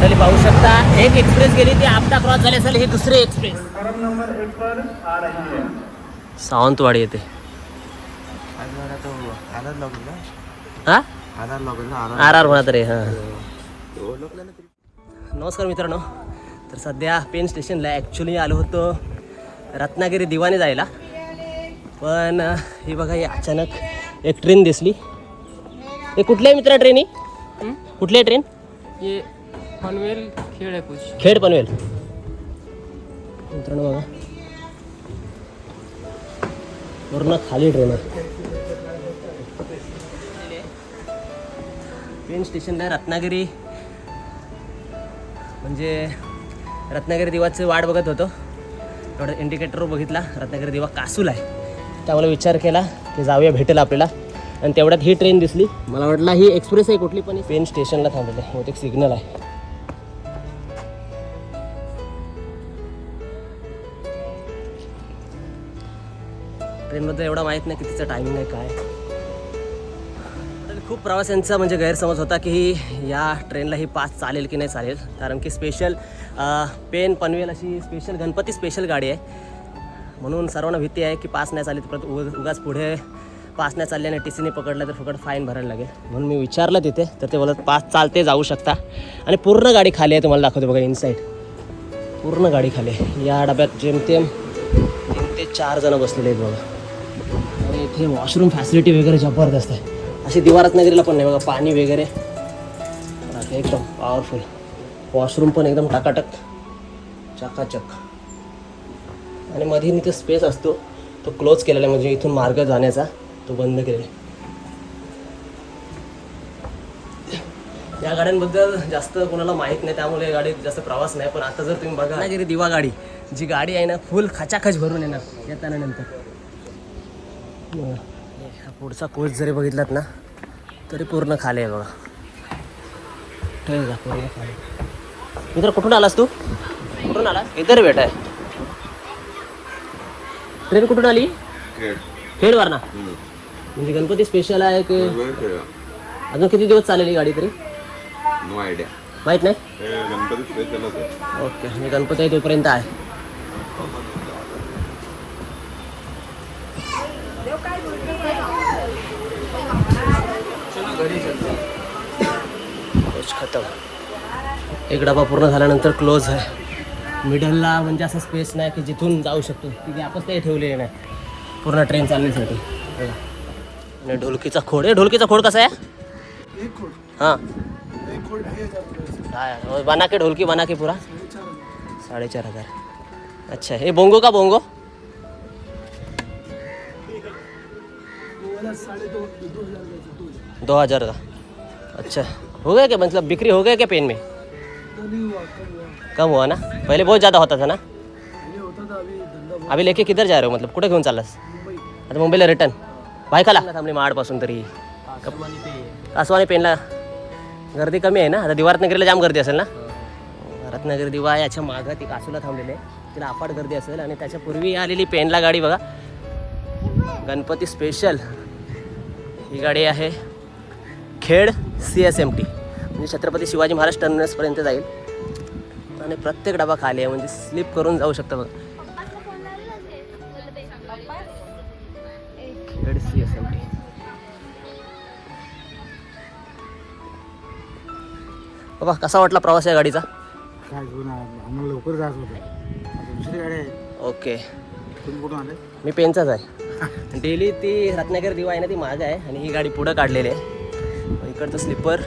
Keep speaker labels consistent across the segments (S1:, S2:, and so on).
S1: मंडळी पाहू शकता. एक एक्सप्रेस गेली ती आपटा क्रॉस झाली असेल ही दुसरी एक्सप्रेस
S2: प्लेटफॉर्म नंबर एक पर आ रही है
S1: सावंतवाडी येते. हा? आर आर म्हणा तरी हां. नमस्कार मित्रांनो. तर सध्या पेन स्टेशनला ॲक्च्युली आलो होतो रत्नागिरी दिवाने जायला. पण ही बघा ही अचानक एक ट्रेन दिसली. हे कुठल्या मित्रा ट्रेन ही? कुठली आहे ट्रेन
S3: ये पनवेल खेळ आहे कुछ
S1: खेड पनवेल. मित्रांनो बघा. पूर्ण खाली ट्रेन आहे पेन स्टेशनला रत्नागिरी. म्हणजे रत्नागिरी दिवाचं वाट बघत होतो. थोडं इंडिकेटर बघितला रत्नागिरी दिवा कासूल आहे. त्यामुळे विचार केला की जाऊया भेटेल आपल्याला. आणि तेवढ्यात ही ट्रेन दिसली. मला वाटलं ही एक्सप्रेस आहे कुठली पण. पेन स्टेशनला थांबलेलं बहुतेक सिग्नल आहे. ट्रेनबद्दल एवढा माहीत नाही कितीचं टायमिंग आहे काय. खूप प्रवाशांचा म्हणजे गैरसमज होता की या ट्रेनला ही पास चालेल की नाही चालेल. कारण की स्पेशल पेन पनवेल अशी स्पेशल गणपती स्पेशल गाडी आहे. म्हणून सर्वांना भीती आहे की पास नाही चालेल तर परत उग उगाच पुढे पास नाही चालल्याने टी सीने पकडलं तर फुकट फाईन भरायला लागेल. म्हणून मी विचारलं तिथे तर ते बोलत पास चालते जाऊ शकता. आणि पूर्ण गाडी खाली आहे तुम्हाला दाखवते बघा इनसाईड पूर्ण गाडी खाली आहे. या डब्यात जेमतेम तीन ते चार जण बसलेले आहेत बघा. इथे वॉशरूम फॅसिलिटी वगैरे जबरदस्त आहे. अशी दिवा रत्नागिरीला पण नाही बघा पाणी वगैरे. एकदम पॉवरफुल वॉशरूम पण एकदम टाकाटक. चकाचक. आणि मध्ये इथे स्पेस असतो. तो क्लोज केलेला आहे म्हणजे इथून मार्ग जाण्याचा. तो बंद केलेला आहे. या गाड्यांबद्दल जास्त कोणाला माहीत नाही त्यामुळे गाडीत जास्त प्रवास नाही. पण आता जर तुम्ही बघा रत्नागिरी दिवा गाडी. जी गाडी आहे ना फुल खचाखच भरून येणार येताना नंतर. हा पुढचा कोच जरी बघितलात ना तरी पूर्ण खाली आहे बघा. पूर्ण खाली. मित्र कुठून आलास तू? कुठून आलास? इधर बेटा आहे. ट्रेन कुठून आली? खेडवर ना म्हणजे गणपती स्पेशल आहे की अजून किती दिवस चालेल ही गाडी तरी?
S4: नो आयडिया
S1: माहीत नाही?
S4: गणपती स्पेशलच आहे.
S1: ओके गणपती आहे तोपर्यंत आहे. खतम. एक डबा पूर्ण झाल्यानंतर क्लोज आहे. मिडलला म्हणजे असं स्पेस नाही की जिथून जाऊ शकतो. ती गॅपच काही ठेवलेली नाही. पूर्ण ट्रेन चालण्यासाठी. आणि ढोलकीचा खोड. आहे ढोलकीचा खोड कसा आहे?
S2: एक खोड.
S1: हां. काय बना के ढोलकी बना के पूरा. साडेचार हजार. अच्छा हे बोंगो का बोंगो?
S2: दो हजार का।
S1: अच्छा। हो गया क्या? मतलब बिक्री हो गया क्या पेन में?
S2: तो नहीं हुआ कम हुआ
S1: ना? पहले बहुत ज़्यादा होता था ना?
S2: पहले होता था अभी
S1: लेके किधर जा रहे हो? मतलब कुठे घेऊन चाललास?
S2: मुंबई
S1: आता मुंबईला रिटर्न बायकाला थांबली माडपासून तरी. कासवानी पेनला गर्दी कमी आहे ना? आता दिवा रत्नागिरीला जाम गर्दी असेल ना? रत्नागिरी दिवा याच्या मागं ती कासूला थांबलेली आहे. तिला अफाट गर्दी असेल आणि त्याच्या पूर्वी आलेली पेनला गाडी बघा. गणपती स्पेशल ही गाडी आहे Khed C S M T म्हणजे छत्रपती शिवाजी महाराज टर्मिनसपर्यंत जाईल. आणि प्रत्येक डबा खाली आहे म्हणजे स्लिप करून जाऊ शकता बघा Khed C S M T बाबा कसा वाटला प्रवास या गाडीचा?
S2: लवकर जायचं होतं. दुसरी गाडी आहे.
S1: ओके
S2: तुम्ही कुठून आले?
S1: मी पेनचाच आहे. डेली ती रत्नागिरी दिवा आहे ना ती मागं आहे आणि ही गाडी पुढं काढलेली आहे. इकडचं स्लीपर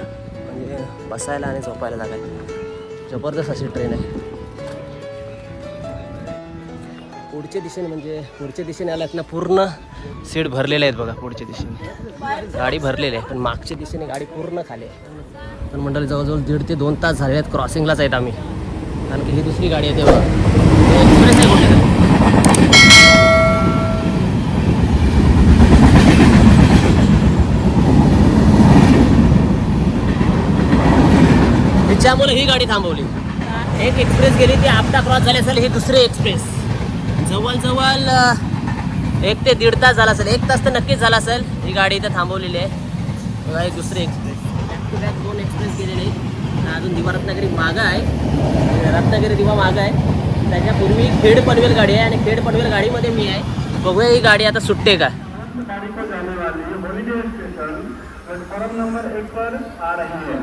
S1: म्हणजे बसायला आणि झोपायला जागा आहे. जबरदस्त अशी ट्रेन आहे. पुढच्या दिशेने म्हणजे पुढच्या दिशेने आल्यात ना पूर्ण सीट भरलेले आहेत बघा पुढच्या दिशेने. गाडी भरलेली आहे पण मागच्या दिशेने गाडी पूर्ण खाली आहे. पण मंडळी जवळजवळ दीड ते दोन तास झाले आहेत क्रॉसिंगलाच आहेत आम्ही. कारण की ही दुसरी गाडी आहे तेव्हा. एक्सप्रेस आहे कुठे तरी. त्याच्यामुळे ही गाडी थांबवली. एक एक्सप्रेस गेली ती आपटा क्रॉस झाली असेल ही दुसरी एक्सप्रेस जवळजवळ एक ते दीड तास झाला असेल एक तास तर नक्कीच झाला असेल ही गाडी इथं थांबवलेली आहे. बघा एक दुसरी एक्सप्रेस बॅक टू बॅक दोन एक्सप्रेस गेलेले आहेत. अजून दिवा रत्नागिरी मागं आहे. रत्नागिरी दिवा मागं आहे. त्याच्यापूर्वी खेड पनवेल गाडी आहे आणि खेड पनवेल गाडीमध्ये मी आहे. बघूया ही गाडी आता सुटते का? म्हणजे नंबर
S4: एक पर आ
S1: रही
S4: है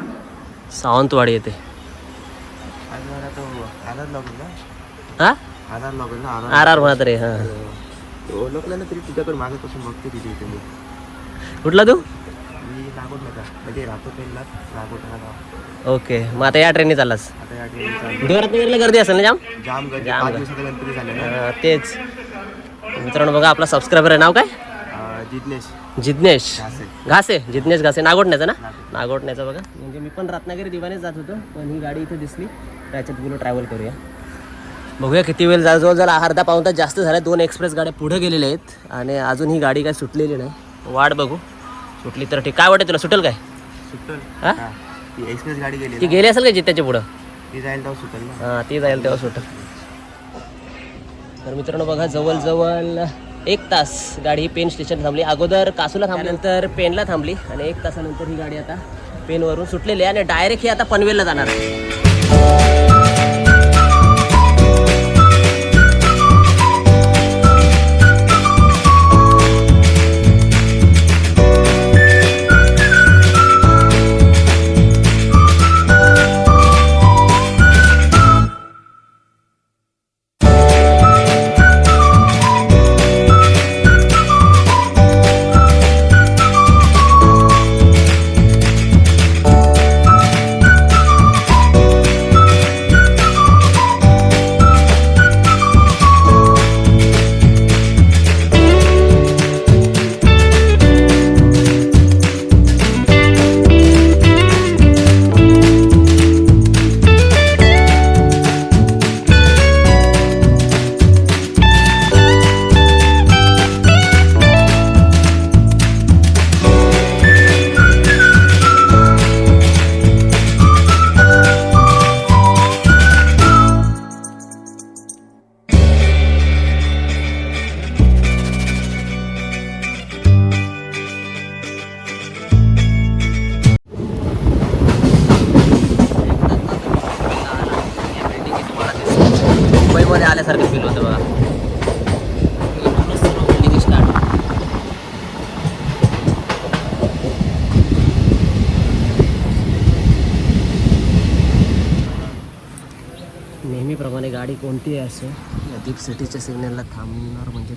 S4: लॉगिन ना
S1: आर आर म्हणा तरी हां.
S4: ओळखलं ना तरी तुझ्याकडे मागेपासून बघते तिथे इथे मी
S1: कुठला तू?
S4: मी नागोट नका म्हणजे राहतो पेनला नागोट गाव
S1: ओके मग आता या ट्रेनने चाललास.
S4: आता या ट्रेन चालू
S1: दिवा रत्नागिरीला गर्दी असेल ना जाम?
S4: जाम गर्दी
S1: जाम
S4: पाच
S1: गर्दी.
S4: दिवसाचा गणपती झाले ना.
S1: अं, तेच. मित्रांनो बघा आपला सबस्क्रायबर आहे. नाव काय? जिज्ञेश.
S4: घासे.
S1: जिज्ञेश घासे. नागोटण्याचं ना?
S4: नागोट.
S1: नागोटण्याचं बघा. म्हणजे मी पण रत्नागिरी दिवानेच जात होतो पण ही गाडी इथे दिसली. त्याच्यात गेलो ट्रॅव्हल करूया. बघूया किती वेळ जा जवळ जरा अर्धा पाऊन तास जास्त झाला. दोन एक्सप्रेस गाड्या पुढे गेलेल्या आहेत. आणि अजून ही गाडी काय सुटलेली नाही. वाट बघू. सुटली तर ठीक. काय वाटतं तुला? सुटेल काय?
S4: सुटल.
S1: हा?
S4: ती एक्सप्रेस गाडी गेली
S1: ती गेली असेल का जित्याच्या पुढं?
S4: ती जाईल तेव्हा सुटेल
S1: हां ती जाईल तेव्हा सुटेल. तर मित्रांनो बघा जवळजवळ एक तास गाडी पेन स्टेशन थांबली. अगोदर कासूला थांबल्यानंतर पेनला थांबली. आणि एक तासानंतर ही गाडी आता पेनवरून सुटलेली आहे आणि डायरेक्ट ही आता पनवेलला जाणार आहे. नेहमीप्रमाणे गाडी कोणती असो या दीप सिटीच्या सिग्नलला थांबणार म्हणजे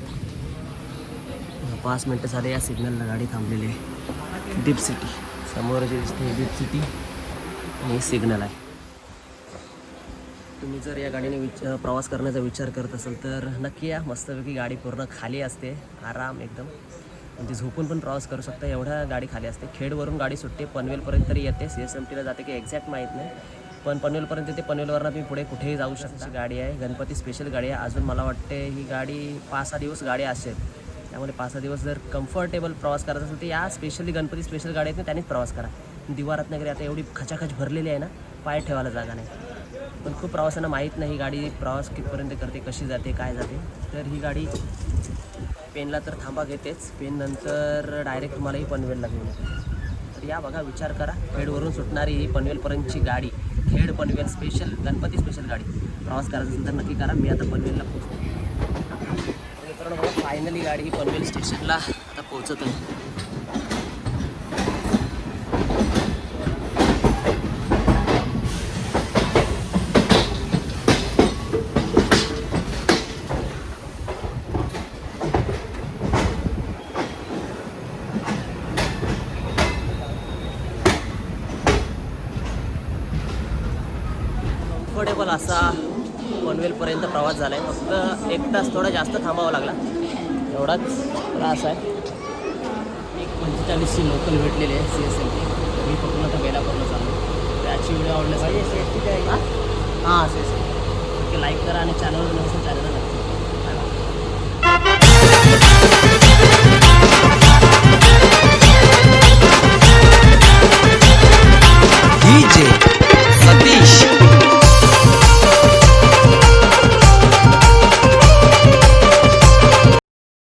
S1: पाच मिनटं झाले या सिग्नलला गाडी थांबलेली आहे. दीप सिटी समोर जे दिसते दीप सिटी आणि सिग्नल आहे. तुम्ही जर या गाडीने विच प्रवास करण्याचा विचार करत असाल तर नक्की या. मस्तपैकी गाडी पूर्ण खाली असते. आराम एकदम. म्हणजे झोपून पण प्रवास करू शकता. एवढ्या गाडी खाली असते. खेडवरून गाडी सुटते. पनवेलपर्यंत तरी येते. सी एस एम टीला जाते की एक्झॅक्ट माहीत नाही. पण पनवेलपर्यंत येते पनवेलवरनं तुम्ही पुढे कुठेही जाऊ शकता. गाडी आहे. गणपती स्पेशल गाडी आहे. अजून मला वाटते ही गाडी पाच सहा दिवस गाडी असेल. त्यामुळे पाच सहा दिवस जर कम्फर्टेबल प्रवास करायचा असेल तर या स्पेशली गणपती स्पेशल गाडी आहेत ना त्यानेच प्रवास करा. दिवा रत्नागिरी आता एवढी खचाखच भरलेली आहे ना पाय ठेवायला जागा नाही. पण खूप प्रवासांना माहीत नाही ही गाडी प्रवास कितपर्यंत करते कशी जाते काय जाते. तर ही गाडी पेनला तर थांबा घेतेच. पेन नंतर डायरेक्ट तुम्हाला ही पनवेलला घेऊन येते. तर या बघा विचार करा. खेडवरून सुटणारी ही पनवेलपर्यंतची गाडी. खेड पनवेल स्पेशल गणपती स्पेशल गाडी. प्रवास करायचा असेल तर नक्की करा. मी आता पनवेलला पोहोचतो. मित्रांनो बघा फायनली गाडी ही पनवेल स्टेशनला आता पोहोचत आहे कम्फर्टेबल असा पनवेलपर्यंत प्रवास झाला आहे फक्त एक तास थोडा जास्त थांबावा लागला. एवढाच त्रास आहे. एक पंचेचाळीसची लोकल भेटलेली आहे सी एस एल टी मी पकडून आता बेलापूरला चाललो. त्याची व्हिडिओ आवडल्यास हां सी एस टी हां C S T okay like करा आणि चॅनलवर नसेल नक्की